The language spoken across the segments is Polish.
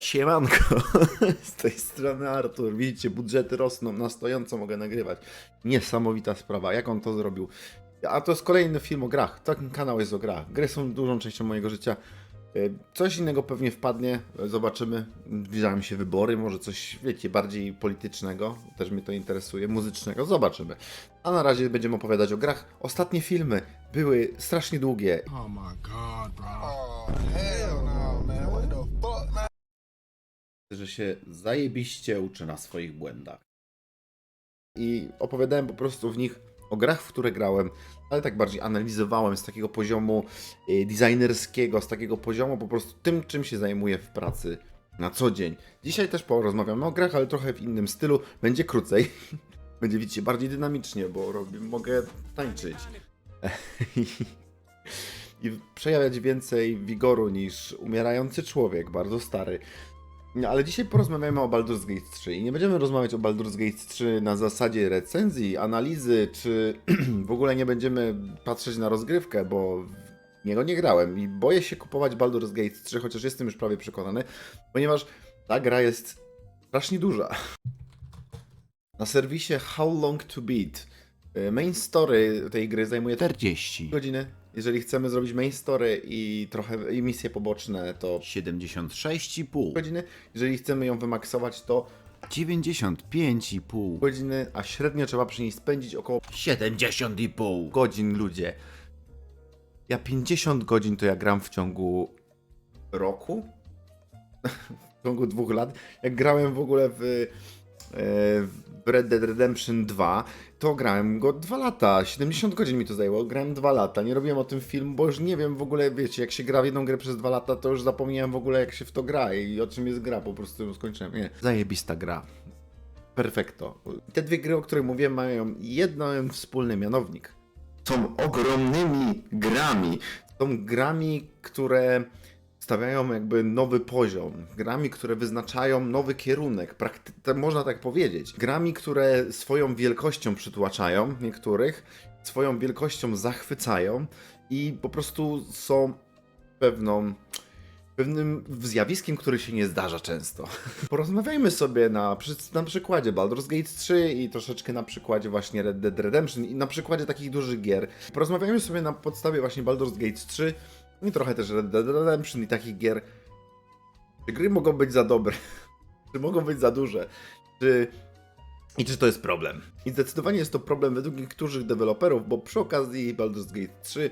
Siemanko, z tej strony Artur. Widzicie, budżety rosną, na stojąco mogę nagrywać. Niesamowita sprawa, jak on to zrobił. A to jest kolejny film o grach. Ten kanał jest o grach. Gry są dużą częścią mojego życia. E, Coś innego pewnie wpadnie, zobaczymy. Zbliżają się wybory, może coś, wiecie, bardziej politycznego. Też mnie to interesuje, muzycznego. Zobaczymy. A na razie będziemy opowiadać o grach. Ostatnie filmy były strasznie długie. Oh my god, bro. Oh, hell no, man. What the? Że się zajebiście uczy na swoich błędach. I opowiadałem po prostu w nich o grach, w które grałem, ale tak bardziej analizowałem z takiego poziomu e, designerskiego, z takiego poziomu po prostu tym, czym się zajmuję w pracy na co dzień. Dzisiaj też porozmawiamy o grach, ale trochę w innym stylu. Będzie krócej. Będzie, widzicie, bardziej dynamicznie, bo robię, mogę tańczyć. I przejawiać więcej wigoru niż umierający człowiek, bardzo stary. No, ale dzisiaj porozmawiamy o Baldur's Gate 3 i nie będziemy rozmawiać o Baldur's Gate 3 na zasadzie recenzji, analizy, czy w ogóle nie będziemy patrzeć na rozgrywkę, bo w niego nie grałem i boję się kupować Baldur's Gate 3, chociaż jestem już prawie przekonany, ponieważ ta gra jest strasznie duża. Na serwisie How Long to Beat y, main story tej gry zajmuje 40 godziny. Jeżeli chcemy zrobić main story i trochę i misje poboczne, to 76,5. godziny. Jeżeli chcemy ją wymaksować, to 95,5. godziny, a średnio trzeba przy niej spędzić około 70,5. godzin, ludzie. Ja 50 godzin to ja gram w ciągu roku? w ciągu dwóch lat. Jak grałem w ogóle w, w Red Dead Redemption 2, to grałem go dwa lata. 70 godzin mi to zajęło. Grałem dwa lata. Nie robiłem o tym film, bo już nie wiem w ogóle, wiecie, jak się gra w jedną grę przez dwa lata, to już zapomniałem w ogóle, jak się w to gra i o czym jest gra. Po prostu ją skończyłem. Nie. Zajebista gra. Perfekto. Te dwie gry, o których mówiłem, mają jeden wspólny mianownik. Są ogromnymi grami. Są grami, które stawiają jakby nowy poziom. Grami, które wyznaczają nowy kierunek. Prakty- można tak powiedzieć. Grami, które swoją wielkością przytłaczają niektórych, swoją wielkością zachwycają i po prostu są pewną pewnym zjawiskiem, który się nie zdarza często. Porozmawiajmy sobie na, na przykładzie Baldur's Gate 3 i troszeczkę na przykładzie właśnie Red Dead Redemption i na przykładzie takich dużych gier. Porozmawiajmy sobie na podstawie właśnie Baldur's Gate 3 i trochę też Red Dead Redemption i takich gier. Czy gry mogą być za dobre? czy mogą być za duże? Czy... I czy to jest problem? I zdecydowanie jest to problem według niektórych deweloperów, bo przy okazji Baldur's Gate 3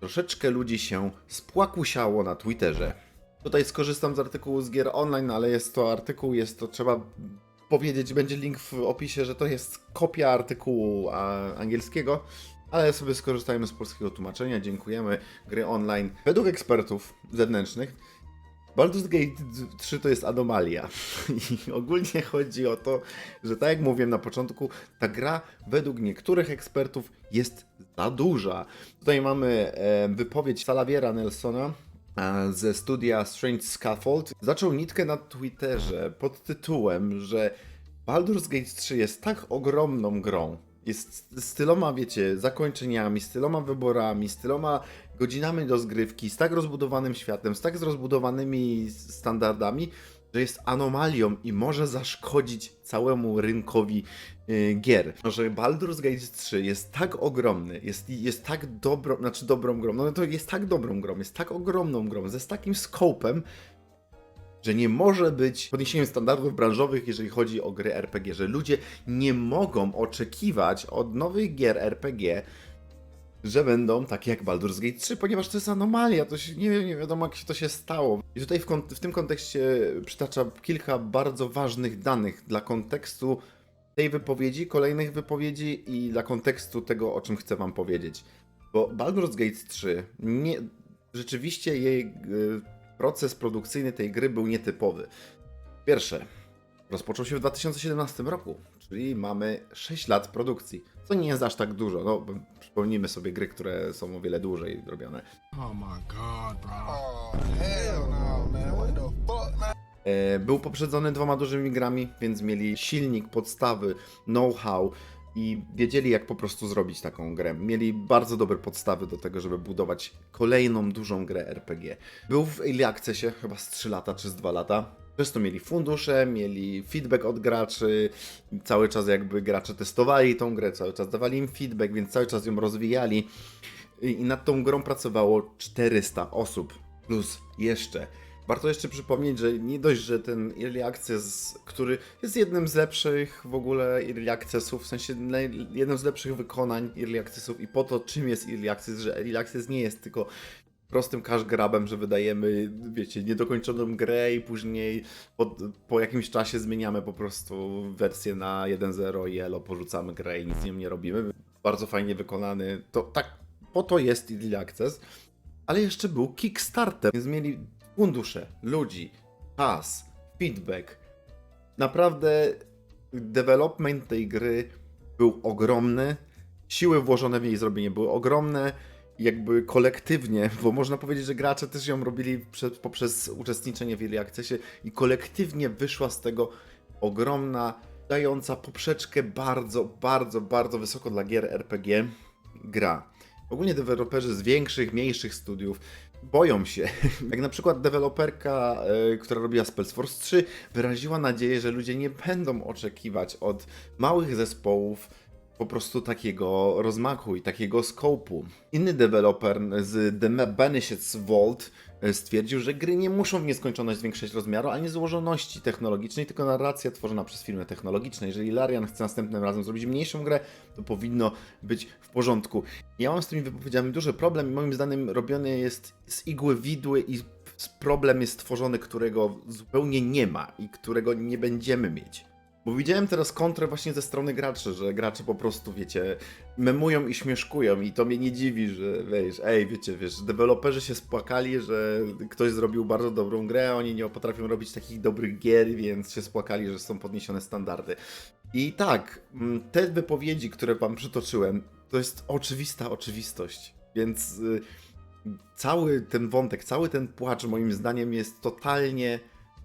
troszeczkę ludzi się spłakusiało na Twitterze. Tutaj skorzystam z artykułu z gier online, ale jest to artykuł, jest to trzeba powiedzieć, będzie link w opisie, że to jest kopia artykułu angielskiego, ale sobie skorzystajmy z polskiego tłumaczenia, dziękujemy. Gry online. Według ekspertów zewnętrznych Baldur's Gate 3 to jest anomalia. I ogólnie chodzi o to, że tak jak mówiłem na początku, ta gra według niektórych ekspertów jest za duża. Tutaj mamy e, wypowiedź Salaviera Nelsona, e, ze studia Strange Scaffold zaczął nitkę na Twitterze pod tytułem, że Baldur's Gate 3 jest tak ogromną grą, jest z tyloma, wiecie, zakończeniami, z tyloma wyborami, z tyloma godzinami rozgrywki, z tak rozbudowanym światem, z tak rozbudowanymi standardami, że jest anomalią i może zaszkodzić całemu rynkowi y, gier. Że Baldur's Gate 3 jest tak ogromny, jest, jest tak dobrą, znaczy dobrą grą, no to jest tak dobrą grą, jest tak ogromną grą, ze z takim skopem, że nie może być podniesieniem standardów branżowych, jeżeli chodzi o gry RPG, że ludzie nie mogą oczekiwać od nowych gier RPG, że będą takie jak Baldur's Gate 3, ponieważ to jest anomalia, to się, nie, wiem, nie wiadomo jak się to się stało. I tutaj w, w tym kontekście przytacza kilka bardzo ważnych danych dla kontekstu tej wypowiedzi, kolejnych wypowiedzi i dla kontekstu tego, o czym chcę wam powiedzieć. Bo Baldur's Gate 3, nie, rzeczywiście jej y, proces produkcyjny tej gry był nietypowy. Pierwsze, rozpoczął się w 2017 roku, czyli mamy 6 lat produkcji, co nie jest aż tak dużo. No, przypomnijmy sobie gry, które są o wiele dłużej robione. Oh my god, bro. Oh, hell no, man. What the fuck, man? Był poprzedzony dwoma dużymi grami, więc mieli silnik, podstawy, know-how i wiedzieli, jak po prostu zrobić taką grę. Mieli bardzo dobre podstawy do tego, żeby budować kolejną dużą grę RPG. Był w Early Accessie chyba z 3 lata czy z 2 lata. To mieli fundusze, mieli feedback od graczy, cały czas jakby gracze testowali tą grę, cały czas dawali im feedback, więc cały czas ją rozwijali. I nad tą grą pracowało 400 osób, plus jeszcze. Warto jeszcze przypomnieć, że nie dość, że ten Early Access, który jest jednym z lepszych w ogóle Early Accessów, w sensie jednym z lepszych wykonań Early Accessów i po to, czym jest Early Access, że Early Access nie jest tylko prostym cash grabem, że wydajemy, wiecie, niedokończoną grę i później po, po jakimś czasie zmieniamy po prostu wersję na 1.0 i elo, porzucamy grę i nic z nią nie robimy. Bardzo fajnie wykonany. To tak, po to jest Early Access. Ale jeszcze był Kickstarter, więc mieli fundusze, ludzi, czas, feedback. Naprawdę development tej gry był ogromny. Siły włożone w jej zrobienie były ogromne. Jakby kolektywnie, bo można powiedzieć, że gracze też ją robili prze, poprzez uczestniczenie w Early Accessie i kolektywnie wyszła z tego ogromna, dająca poprzeczkę bardzo, bardzo, bardzo wysoko dla gier RPG gra. Ogólnie deweloperzy z większych, mniejszych studiów boją się. Jak na przykład deweloperka, e, która robiła Spellsforce 3, wyraziła nadzieję, że ludzie nie będą oczekiwać od małych zespołów po prostu takiego rozmachu i takiego skopu. Inny deweloper z The Benefits Vault e, stwierdził, że gry nie muszą w nieskończoność zwiększać rozmiaru ani złożoności technologicznej, tylko narracja tworzona przez firmy technologiczne. Jeżeli Larian chce następnym razem zrobić mniejszą grę, to powinno być w porządku. Ja mam z tymi wypowiedziami duży problem i moim zdaniem robiony jest z igły widły i problem jest stworzony, którego zupełnie nie ma i którego nie będziemy mieć. Bo widziałem teraz kontrę właśnie ze strony graczy, że gracze po prostu, wiecie, memują i śmieszkują i to mnie nie dziwi, że wiesz, ej, wiecie, wiesz, deweloperzy się spłakali, że ktoś zrobił bardzo dobrą grę, oni nie potrafią robić takich dobrych gier, więc się spłakali, że są podniesione standardy. I tak, mm, te wypowiedzi, które wam przytoczyłem, to jest oczywista oczywistość, więc y, cały ten wątek, cały ten płacz moim zdaniem jest totalnie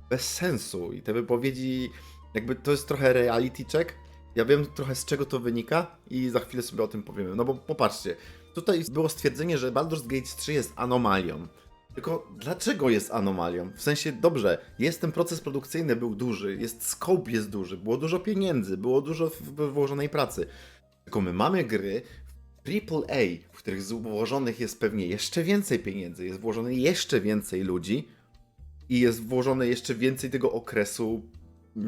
bez sensu i te wypowiedzi, jakby to jest trochę reality check. Ja wiem trochę z czego to wynika i za chwilę sobie o tym powiemy. No bo popatrzcie, tutaj było stwierdzenie, że Baldur's Gate 3 jest anomalią. Tylko dlaczego jest anomalią? W sensie, dobrze, jest ten proces produkcyjny, był duży, jest scope jest duży, było dużo pieniędzy, było dużo włożonej pracy. Tylko my mamy gry AAA, w których włożonych jest pewnie jeszcze więcej pieniędzy, jest włożone jeszcze więcej ludzi i jest włożone jeszcze więcej tego okresu,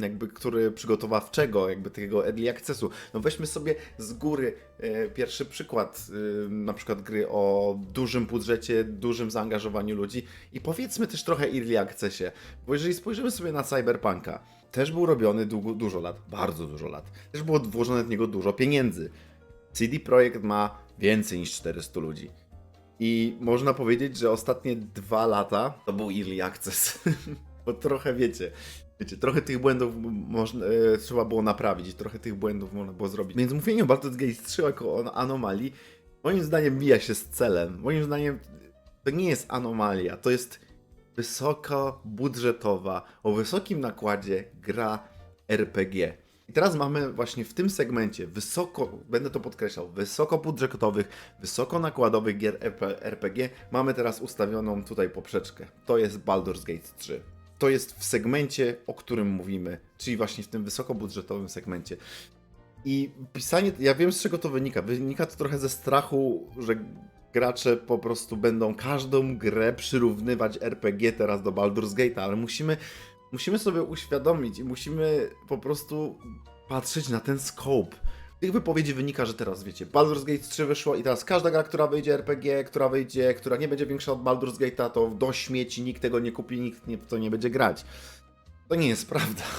jakby, który przygotowawczego, jakby tego early accessu. No weźmy sobie z góry e, pierwszy przykład, e, na przykład gry o dużym budżecie, dużym zaangażowaniu ludzi i powiedzmy też trochę early accessie, bo jeżeli spojrzymy sobie na Cyberpunka, też był robiony długo, dużo lat, bardzo dużo lat, też było włożone w niego dużo pieniędzy. CD Projekt ma więcej niż 400 ludzi. I można powiedzieć, że ostatnie dwa lata to był early access. Bo trochę wiecie, wiecie, trochę tych błędów można, e, trzeba było naprawić, trochę tych błędów można było zrobić. Więc mówienie o Baldur's Gate 3 jako anomalii, moim zdaniem mija się z celem. Moim zdaniem to nie jest anomalia, to jest wysoko budżetowa, o wysokim nakładzie gra RPG. I teraz mamy właśnie w tym segmencie wysoko, będę to podkreślał, wysoko budżetowych, wysoko nakładowych gier RP RPG, mamy teraz ustawioną tutaj poprzeczkę. To jest Baldur's Gate 3. To jest w segmencie, o którym mówimy, czyli właśnie w tym wysokobudżetowym segmencie. I pisanie, ja wiem z czego to wynika. Wynika to trochę ze strachu, że gracze po prostu będą każdą grę przyrównywać RPG teraz do Baldur's Gate'a, ale musimy, musimy sobie uświadomić i musimy po prostu patrzeć na ten scope. Tych wypowiedzi wynika, że teraz wiecie, Baldur's Gate 3 wyszło i teraz każda gra, która wyjdzie RPG, która wyjdzie, która nie będzie większa od Baldur's Gate'a, to do śmieci, nikt tego nie kupi, nikt nie, w to nie będzie grać. To nie jest prawda.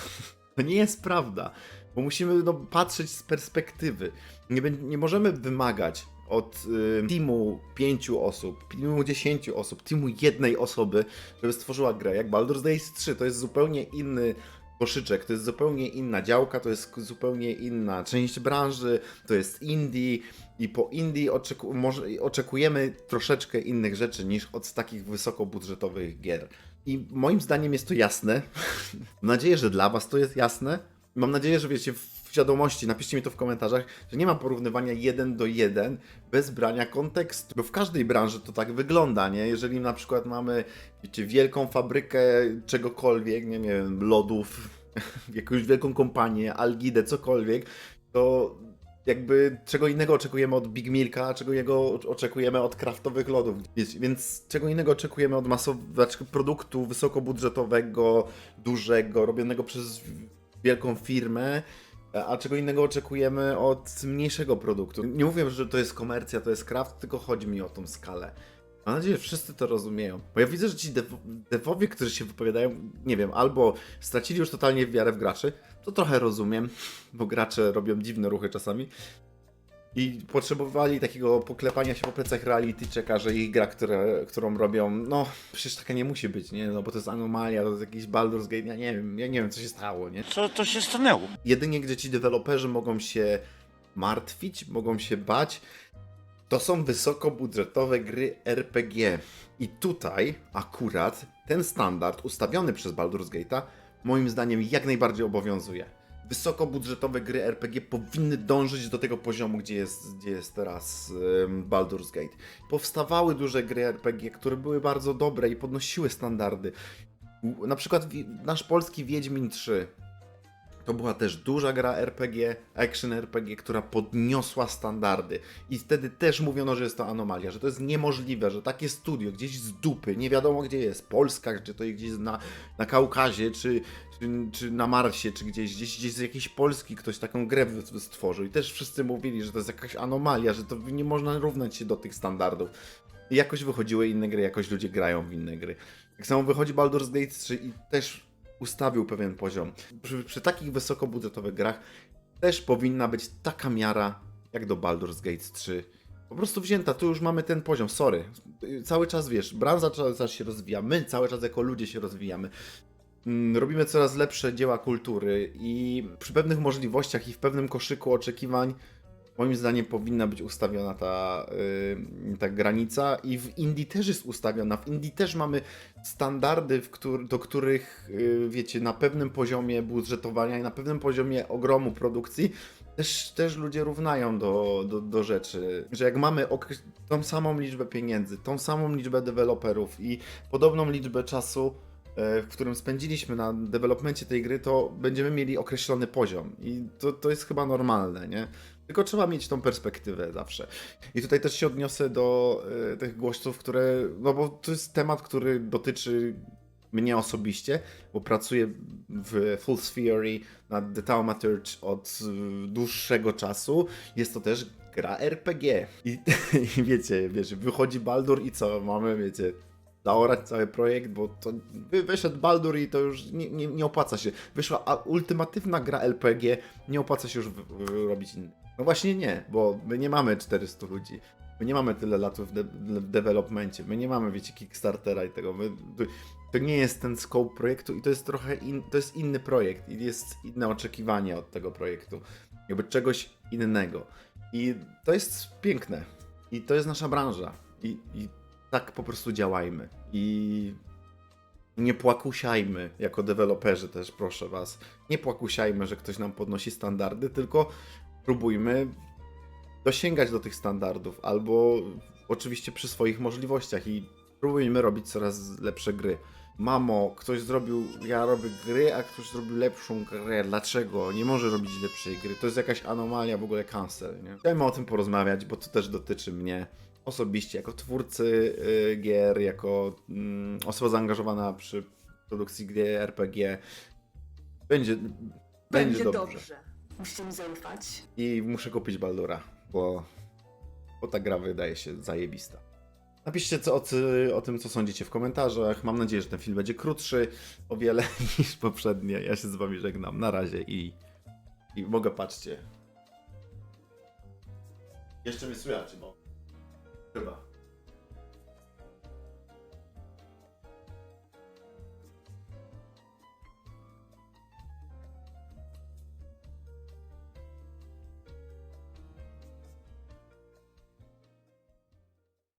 To nie jest prawda, bo musimy no, patrzeć z perspektywy. Nie, nie możemy wymagać od y, teamu pięciu osób, teamu dziesięciu osób, teamu jednej osoby, żeby stworzyła grę. Jak Baldur's Gate 3 to jest zupełnie inny koszyczek, to jest zupełnie inna działka, to jest zupełnie inna część branży, to jest indie i po indie oczeku- może, oczekujemy troszeczkę innych rzeczy niż od takich wysokobudżetowych gier. I moim zdaniem jest to jasne. Mam nadzieję, że dla Was to jest jasne. Mam nadzieję, że wiecie, w napiszcie mi to w komentarzach, że nie ma porównywania jeden do jeden bez brania kontekstu. Bo w każdej branży to tak wygląda, nie? Jeżeli na przykład mamy, wiecie, wielką fabrykę czegokolwiek, nie, wiem, lodów, jakąś wielką kompanię, Algidę, cokolwiek, to jakby czego innego oczekujemy od Big Milka, czego innego oczekujemy od kraftowych lodów. Więc, czego innego oczekujemy od masowego produktu wysokobudżetowego, dużego, robionego przez wielką firmę, a czego innego oczekujemy od mniejszego produktu. Nie mówię, że to jest komercja, to jest kraft, tylko chodzi mi o tą skalę. Mam nadzieję, że wszyscy to rozumieją. Bo ja widzę, że ci devowie, którzy się wypowiadają, nie wiem, albo stracili już totalnie wiarę w graczy, to trochę rozumiem, bo gracze robią dziwne ruchy czasami. I potrzebowali takiego poklepania się po plecach reality checka, że ich gra, które, którą robią, no przecież taka nie musi być, nie? No bo to jest anomalia, to jest jakiś Baldur's Gate, ja nie wiem, ja nie wiem co się stało, nie? Co to się stanęło? jedynie gdzie ci deweloperzy mogą się martwić, mogą się bać, to są wysokobudżetowe gry RPG. I tutaj akurat ten standard ustawiony przez Baldur's Gate'a moim zdaniem jak najbardziej obowiązuje. Wysokobudżetowe gry RPG powinny dążyć do tego poziomu, gdzie jest, gdzie jest teraz Baldur's Gate. Powstawały duże gry RPG, które były bardzo dobre i podnosiły standardy. Na przykład nasz polski Wiedźmin 3 to była też duża gra RPG, action RPG, która podniosła standardy. I wtedy też mówiono, że jest to anomalia, że to jest niemożliwe, że takie studio gdzieś z dupy, nie wiadomo gdzie jest, Polska, czy to gdzieś na, na Kaukazie, czy, czy, czy na Marsie, czy gdzieś, gdzieś, gdzieś z jakiejś Polski ktoś taką grę stworzył. I też wszyscy mówili, że to jest jakaś anomalia, że to nie można równać się do tych standardów. I jakoś wychodziły inne gry, jakoś ludzie grają w inne gry. Tak samo wychodzi Baldur's Gate 3 i też ustawił pewien poziom. Przy, przy takich wysokobudżetowych grach też powinna być taka miara jak do Baldur's Gate 3. Po prostu wzięta, tu już mamy ten poziom, sorry. Cały czas wiesz, branża cały czas się rozwija, my cały czas jako ludzie się rozwijamy. Mm, Robimy coraz lepsze dzieła kultury i przy pewnych możliwościach i w pewnym koszyku oczekiwań moim zdaniem powinna być ustawiona ta, yy, ta granica i w Indii też jest ustawiona. W Indii też mamy standardy, któr- do których, yy, wiecie, na pewnym poziomie budżetowania i na pewnym poziomie ogromu produkcji też, też ludzie równają do, do, do rzeczy. Że jak mamy tą samą liczbę pieniędzy, tą samą liczbę deweloperów i podobną liczbę czasu, e, w którym spędziliśmy na developmencie tej gry, to będziemy mieli określony poziom. I to, to jest chyba normalne, nie? Tylko trzeba mieć tą perspektywę zawsze. I tutaj też się odniosę do e, tych głośców, które. No bo to jest temat, który dotyczy mnie osobiście, bo pracuję w Full Theory nad The Thaumaturge od y, dłuższego czasu. Jest to też gra RPG. I, i wiecie, wiecie, wychodzi Baldur i co? Mamy, wiecie, zaorać cały projekt, bo to wy- wyszedł Baldur i to już nie, nie, nie opłaca się. Wyszła ultimatywna gra LPG, nie opłaca się już robić innych. No właśnie nie, bo my nie mamy 400 ludzi. My nie mamy tyle lat w, de w. My nie mamy, wiecie, Kickstartera i tego. My, to, to nie jest ten scope projektu i to jest trochę in, to jest inny projekt i jest inne oczekiwanie od tego projektu. Jakby czegoś innego. I to jest piękne. I to jest nasza branża. I, i tak po prostu działajmy. I nie płakusiajmy jako deweloperzy też, proszę was. Nie płakusiajmy, że ktoś nam podnosi standardy, tylko próbujmy dosięgać do tych standardów, albo oczywiście przy swoich możliwościach i próbujmy robić coraz lepsze gry. Mamo, ktoś zrobił, ja robię gry, a ktoś zrobił lepszą grę. Dlaczego? Nie może robić lepszej gry. To jest jakaś anomalia, w ogóle cancel, nie? Chciałem o tym porozmawiać, bo to też dotyczy mnie osobiście, jako twórcy y, gier, jako mm, osoba zaangażowana przy produkcji gier RPG. Będzie, będzie, dobrze. Musicie mi zaufać. I muszę kupić Baldura, bo, bo ta gra wydaje się zajebista. Napiszcie co, o, o tym, co sądzicie w komentarzach. Mam nadzieję, że ten film będzie krótszy o wiele niż poprzednie. Ja się z wami żegnam. Na razie i, i mogę patrzcie. Jeszcze mnie słychać, bo chyba.